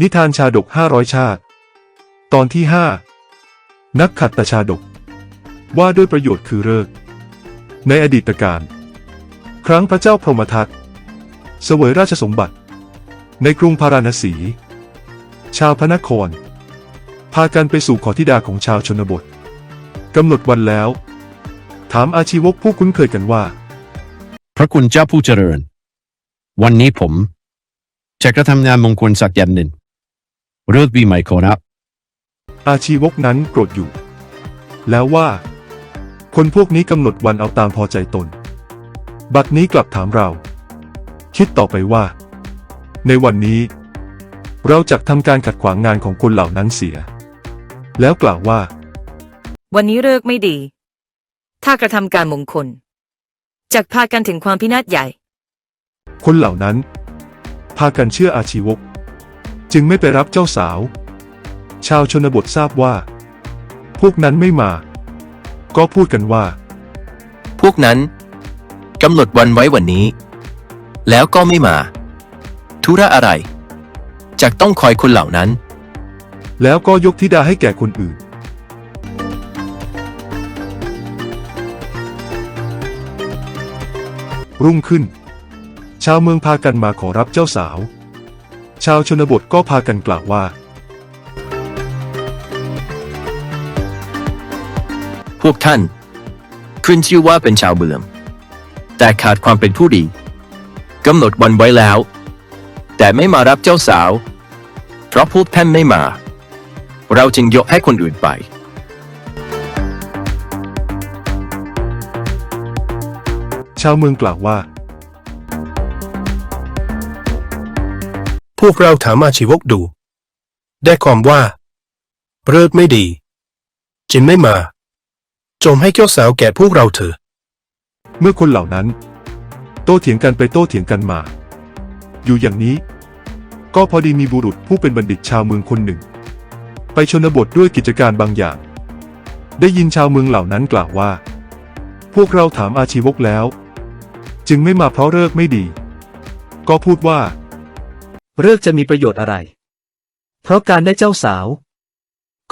นิทานชาดกห้าร้อยชาติ ตอนที่ห้านักขัดตชาดก ว่าด้วยประโยชน์คือเลิก ในอดีตการ ครั้งพระเจ้าพรหมทัตเสวยราชสมบัติ ในกรุงพาราณสี ชาวพระนคร พากันไปสู่ขอธิดาของชาวชนบทกำหนดวันแล้ว ถามอาชีวกผู้คุ้นเคยกันว่า พระคุณเจ้าผู้เจริญ วันนี้ผมจะกระทำงานมงคลสักอย่างหนึ่ง เลิกปีใหม่ขอรับ อาชีวกนั้นโกรธอยู่ แล้วว่า คนพวกนี้กำหนดวันเอาตามพอใจตน บัดนี้กลับถามเรา คิดต่อไปว่า ในวันนี้ เราจะทำการขัดขวางงานของคนเหล่านั้นเสีย แล้วกล่าวว่า วันนี้เลิกไม่ดี ถ้ากระทำการมงคลจักพากันถึงความพินาศใหญ่ คนเหล่านั้น พากันเชื่ออาชีวก จึงไม่ไปรับเจ้าสาว ชาวชนบททราบว่า พวกนั้นไม่มา ก็พูดกันว่า พวกนั้นกำหนดวันไว้วันนี้ แล้วก็ไม่มาธุระอะไรจักต้องคอยคนเหล่านั้น แล้วก็ยกธิดาให้แก่คนอื่น รุ่งขึ้น ชาวเมืองพากันมาขอรับเจ้าสาว ชาวชนบทก็พากันกล่าวว่า พวกท่านขึ้นชื่อว่าเป็นชาวเมือง แต่ขาดความเป็นผู้ดีกำหนดวันไว้แล้ว แต่ไม่มารับเจ้าสาว เพราะพวกท่านไม่มา เราจึงยกให้คนอื่นไป ชาวเมืองกล่าวว่า พวกเราถามอาชีวกดู ได้ความว่าเลิกไม่ดีจึงไม่มา จมให้เจ้าสาวแก่พวกเราเถอะ เมื่อคนเหล่านั้น โต้เถียงกันไปโต้เถียงกันมา อยู่อย่างนี้ ก็พอดีมีบุรุษผู้เป็นบัณฑิตชาวเมืองคนหนึ่ง ไปชนบทด้วยกิจการบางอย่าง ได้ยินชาวเมืองเหล่านั้นกล่าวว่า พวกเราถามอาชีวกแล้ว จึงไม่มาเพราะเลิกไม่ดี ก็พูดว่า เลิกจะมีประโยชน์อะไร เพราะการได้เจ้าสาว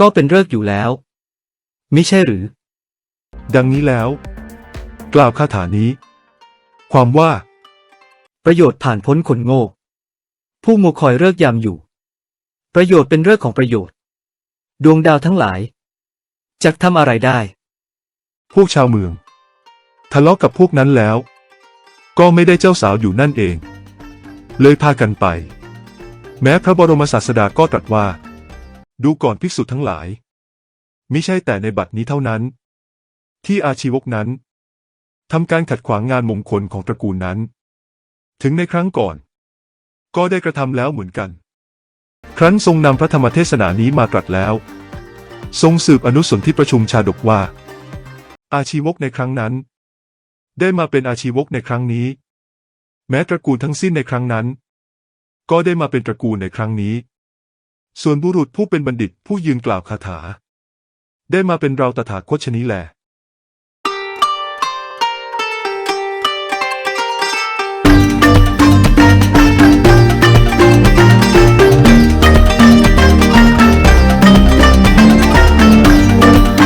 ก็เป็นเลิกอยู่แล้วมิใช่หรือ ดังนี้แล้ว กล่าวคาถานี้ ความว่า ประโยชน์ผ่านพ้นคนโง่ ผู้มัวคอยเลิกยามอยู่ ประโยชน์เป็นเลิกของประโยชน์ ดวงดาวทั้งหลายจะทำอะไรได้ พวกชาวเมือง ทะเลาะกับพวกนั้นแล้ว ก็ไม่ได้เจ้าสาวอยู่นั่นเอง เลยพากันไป แม้พระบรมศาสดาก็ตรัสว่า ดูก่อนภิกษุทั้งหลาย มิใช่แต่ในบัดนี้เท่านั้น ที่อาชีวกนั้นทำการขัดขวางงานมงคลของตระกูลนั้น ถึงในครั้งก่อน ก็ได้กระทำแล้วเหมือนกัน ครั้นทรงนำพระธรรมเทศนานี้มาตรัสแล้ว ทรงสืบอนุสนที่ประชุมชาดกว่า อาชีวกในครั้งนั้น ได้มาเป็นอาชีวกในครั้งนี้ แม้ตระกูลทั้งสิ้นในครั้งนั้น ก็ได้มาเป็นตระกูลในครั้งนี้ ส่วนบุรุษผู้เป็นบัณฑิตผู้ยืนกล่าวคาถา ได้มาเป็นเราตถาคตชนี้แหละ